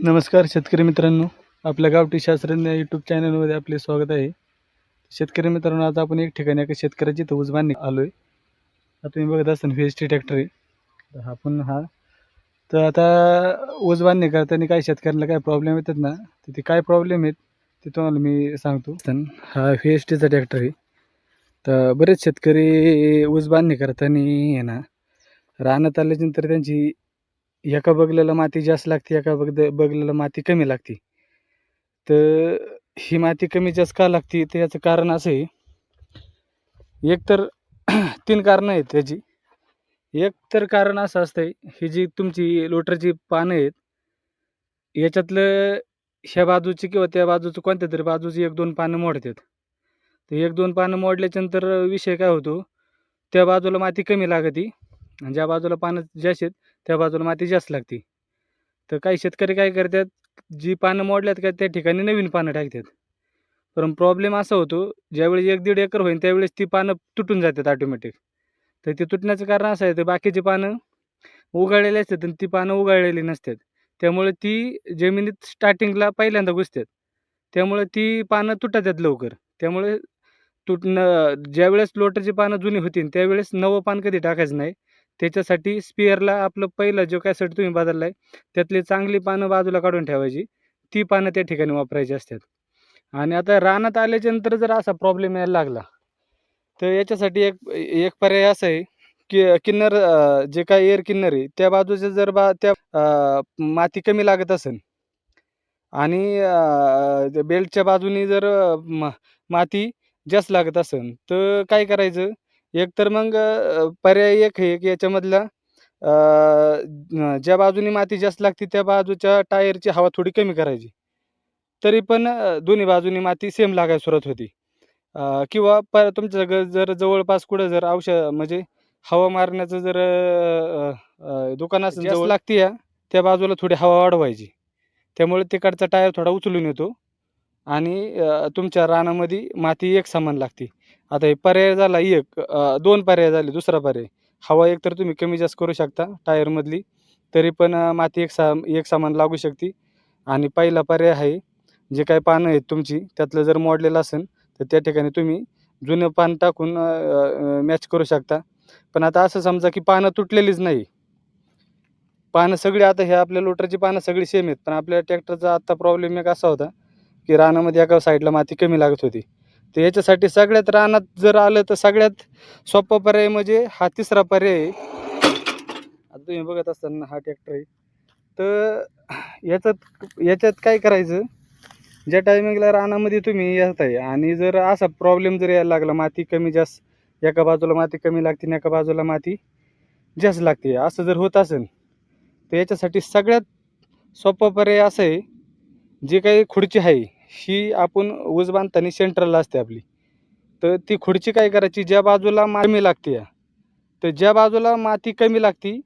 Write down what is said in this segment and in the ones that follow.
नमस्कार शेतकरी मित्रांनो. आपल्या गावठी शास्त्रज्ञ यूट्यूब चॅनलमध्ये आपले स्वागत आहे. शेतकरी मित्रांनो आज आपण एक ठिकाणी एका शेतकऱ्याची इथं ऊस बांधणी आलो आहे आता तुम्ही बघत असताना व्ही एस टी ट्रॅक्टर आहे. आपण हा पण तर आता ऊस बांधणी करताना काय शेतकऱ्यांना काय प्रॉब्लेम येतात ना तर ते काय प्रॉब्लेम आहेत ते तुम्हाला मी सांगतो. हा व्ही एस टीचा ट्रॅक्टर आहे. तर बरेच शेतकरी ऊस बांधणी करताना ना रानात आल्याच्यानंतर त्यांची एका बगलेला माती जास्त लागते एका बगद बगलेला माती कमी लागते. तर ही माती कमी जास्त का लागते? तर याचं कारण असं आहे एक तर तीन कारणं आहेत त्याची. एक तर कारण असं असतंय ही जी तुमची लोटरची पानं आहेत याच्यातलं ह्या बाजूची किंवा त्या बाजूचं कोणत्या तरी बाजूची एक दोन पानं मोडतात. तर एक दोन पानं मोडल्याच्यानंतर विषय काय होतो त्या बाजूला माती कमी लागते आणि ज्या बाजूला पानं जास्त आहेत त्या बाजूला माती जास्त लागते. तर काही शेतकरी काय करतात जी पानं मोडल्यात का त्या ठिकाणी नवीन पानं टाकतात. पण प्रॉब्लेम असा होतो ज्यावेळेस एक दीड एकर होईल त्यावेळेस ती पानं तुटून जातात ऑटोमॅटिक तर ते तुटण्याचं कारण असं आहे तर बाकीची पानं उगाळलेली असतात आणि ती पानं उगाळलेली नसतात. त्यामुळे ती जमिनीत स्टार्टिंगला पहिल्यांदा घुसतात. त्यामुळे ती पानं तुटतात लवकर. त्यामुळे तुटणं ज्यावेळेस लोटरची पानं जुनी होतील त्यावेळेस नवं पान कधी टाकायचं नाही. त्याच्यासाठी स्पिअरला आपलं पहिलं जो काय सेट तुम्ही बदलला आहे त्यातली चांगली पानं बाजूला काढून ठेवायची. ती पानं त्या ठिकाणी वापरायची असतात. आणि आता रानात आल्याच्यानंतर जर असा प्रॉब्लेम यायला लागला तर याच्यासाठी एक एक पर्याय असा आहे की किन्नर जे काय एअर किन्नर आहे त्या बाजूचे जर बा त्या माती कमी लागत असेल आणि बेल्टच्या बाजूनी जर माती जास्त लागत असेल तर काय करायचं? एक तर मग पर्याय एक आहे की याच्यामधला ज्या बाजूनी माती जास्त लागते त्या बाजूच्या टायरची हवा थोडी कमी करायची. तरी पण दोन्ही बाजूनी माती सेम लागायला सुरुवात होती. किंवा प तुमच्या ग जर जवळपास कुठं जर औषध म्हणजे हवा मारण्याचं जर दुकान असेल जास्त जवळ लागते या त्या बाजूला थोडी हवा वाढवायची. त्यामुळे तिकडचा टायर थोडा उचलून येतो. आणि तुमच्या रानामध्ये माती एक समान लागते. आता हे पर्याय झाला एक दोन पर्याय झाले दुसरा पर्याय. हवा एक तर तुम्ही कमी जास्त करू शकता टायरमधली तरी पण माती एक सा एक सामान लागू शकते. आणि पहिला पर्याय आहे जे काही पानं आहेत तुमची त्यातलं जर मोडलेलं असेल तर त्या ठिकाणी तुम्ही जुनं पान टाकून मॅच करू शकता. पण आता असं समजा की पानं तुटलेलीच नाही. पानं सगळी आता हे आपल्या लोटरची पानं सगळी सेम आहेत पण आपल्या ट्रॅक्टरचा आत्ता प्रॉब्लेम एक असा होता की रानामध्ये एका साईडला माती कमी लागत होती. तर याच्यासाठी सगळ्यात रानात जर आलं तर सगळ्यात सोपा पर्याय म्हणजे हा तिसरा पर्याय आहे. आता तुम्ही बघत असताना हा ट्रॅक्टर आहे. तर याच्यात याच्यात काय करायचं? ज्या टायमिंगला रानामध्ये तुम्ही येत आहे आणि जर असा प्रॉब्लेम जर यायला लागला माती कमी जास्त एका बाजूला माती कमी लागते आणि एका बाजूला माती जास्त लागते असं जर होत असेल तर याच्यासाठी सगळ्यात सोपा पर्याय असं आहे जे काही खुर्ची आहे ही आपण ऊस बांधताना सेंट्रलला असते आपली. तर ती खुर्ची काय करायची? ज्या बाजूला मा- कमी लागते या तर ज्या बाजूला माती कमी लागती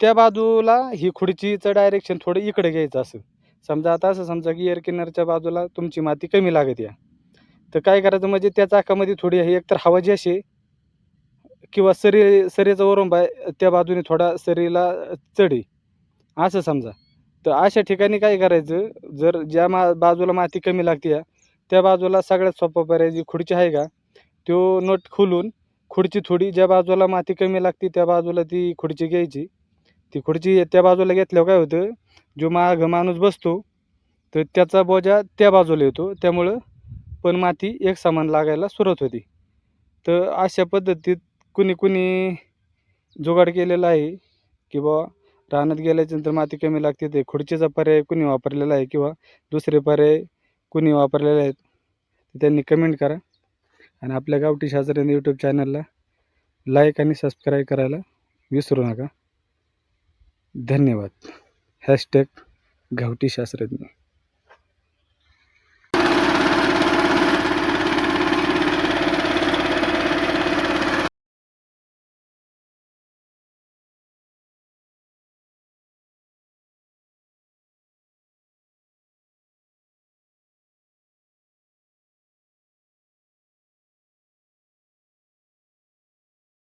त्या बाजूला ही खुर्चीचं डायरेक्शन थोडं इकडे घ्यायचं असं. समजा आता असं समजा की एअर किनरच्या बाजूला तुमची माती कमी लागत या. तर काय करायचं? म्हणजे त्या चाकामध्ये थोडी एक तर हवा जी असे किंवा सरी सरीचा वरून बाय त्या बाजूने थोडा सरीला चढे. असं समजा. तर अशा ठिकाणी काय करायचं? जर ज्या मा बाजूला माती कमी लागते या त्या बाजूला सगळ्यात सोपा पर्याय जी खुर्ची आहे का तो नट खोलून खुर्ची थोडी ज्या बाजूला माती कमी लागते त्या बाजूला ती खुर्ची घ्यायची. ती खुर्ची त्या बाजूला घेतल्यावर काय होतं? जो माग माणूस बसतो तर त्याचा बोजा त्या बाजूला येतो. त्यामुळं पण माती एक समान लागायला सुरुवात होती. तर अशा पद्धतीत कुणी कुणी जुगाड केलेला आहे की बुवा रानात गेल्याच्यानंतर माती कमी लागते ते खुर्चीचा पर्याय कुणी वापरलेला आहे किंवा दुसरे पर्याय कुणी वापरलेले आहेत तर त्यांनी कमेंट करा. आणि आपल्या गावठी शास्त्रज्ञ यूट्यूब चॅनलला लाईक आणि सबस्क्राईब करायला विसरू नका. धन्यवाद. हॅशटॅग गावठी शास्त्रज्ञ.